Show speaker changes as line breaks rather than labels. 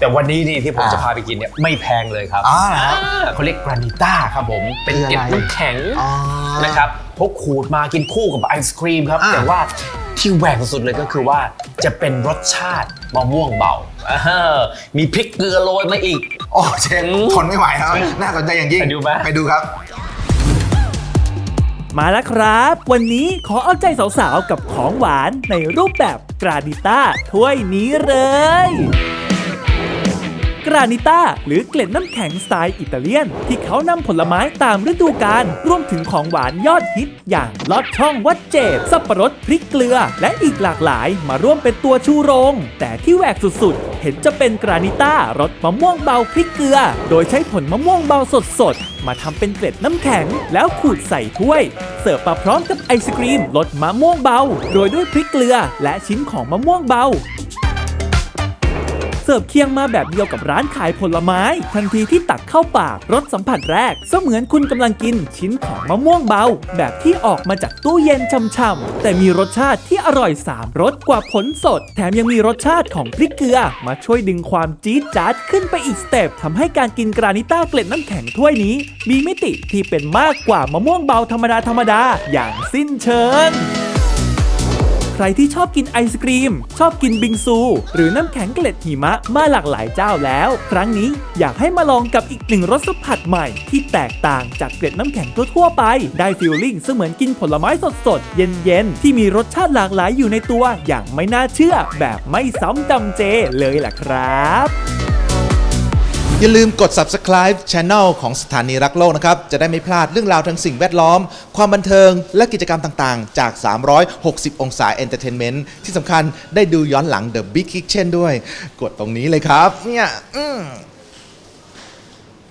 แต่วันนี้นี่ที่ผม
อ่า
จะพาไปกินเนี่ยไม่แพงเลยครับ
อ่าครับ
อ่าเขาเรียกกรานิต้าครับผม เป็น
คืออะไร
เกล็ดน้ำแข็ง
อ๋อ
นะครับพกขูดมากินคู่กับไอศครีมครับ
อ่า
แต่ว่าที่แหวกสุดเลยก็คือว่าจะเป็นรสชาติมะม่วงเบาอ่ามีพริกเกลือโรยมาอีก
โอ้เชฟ
อืม
ทนไม่ไหวครับ น่าสนใจอย่างยิ่ง
ไปดูไหม
ไปดูครับ
มาแล้วครับ วันนี้ขอเอาใจสาวๆ กับของหวานในรูปแบบกรานิต้าถ้วยนี้เลย กรานิต้า หรือเกล็ดน้ำแข็งสไตล์อิตาเลียน ที่เขานำผลไม้ตามฤดูกาลรวมถึงของหวานยอดฮิต อย่างลอดช่องวัดเจดสับปะรดพริกเกลือ และอีกหลากหลายมาร่วมเป็นตัวชูโรง แต่ที่แหวกสุดๆ เห็นจะเป็นกรานิต้ารสมะม่วงเบาพริกเกลือ โดยใช้ผลมะม่วงเบาสดๆมาทำเป็นเกล็ดน้ำแข็ง แล้วขูดใส่ถ้วยเสิร์ฟมาพร้อมกับไอศกรีมรสมะม่วงเบาโรยด้วยพริกเกลือ และชิ้นของมะม่วงเบา เสิร์ฟเคียงมาแบบเดียวกับร้านขายผลไม้ ทันทีที่ตักเข้าปากรสสัมผัสแรก เสมือนคุณกำลังกินชิ้นของมะม่วงเบา แบบที่ออกมาจากตู้เย็นช่ำๆแต่มีรสชาติที่อร่อย 3รสกว่าผลสด แถมยังมีรสชาติของพริกเกลือ มาช่วยดึงความจี๊ดจ๊าดขึ้นไปอีกสเต็ปทำให้การกินกรานิต้าเกล็ดน้ำแข็งถ้วยนี้ มีมิติที่เป็นมากกว่ามะม่วงเบาธรรมดาธรรมดาๆอย่างสิ้นเชิง ใครที่ชอบกินไอศกรีม ชอบกินบิงซู หรือน้ำแข็งเกล็ดหิมะมาหลากหลายเจ้าแล้ว ครั้งนี้อยากให้มาลองกับอีกหนึ่งรสสัมผัสใหม่ ที่แตกต่างจากเกล็ดน้ำแข็งทั่วๆไป ได้ฟิลลิ่งเสมือนกินผลไม้สดๆ เย็นๆ ที่มีรสชาติหลากหลายอยู่ในตัวอย่างไม่น่าเชื่อแบบไม่ซ้ำจำเจเลยล่ะครับ
อย่าลืมกด subscribe Channel ของสถานีรักโลกนะครับ จะได้ไม่พลาดเรื่องราวทางสิ่งแวดล้อม ความบันเทิง และกิจกรรมต่างๆ จาก 360 องศา Entertainment ที่สำคัญได้ดูย้อนหลัง The Big Kitchen ด้วย กดตรงนี้เลยครับ เนี่ยอืม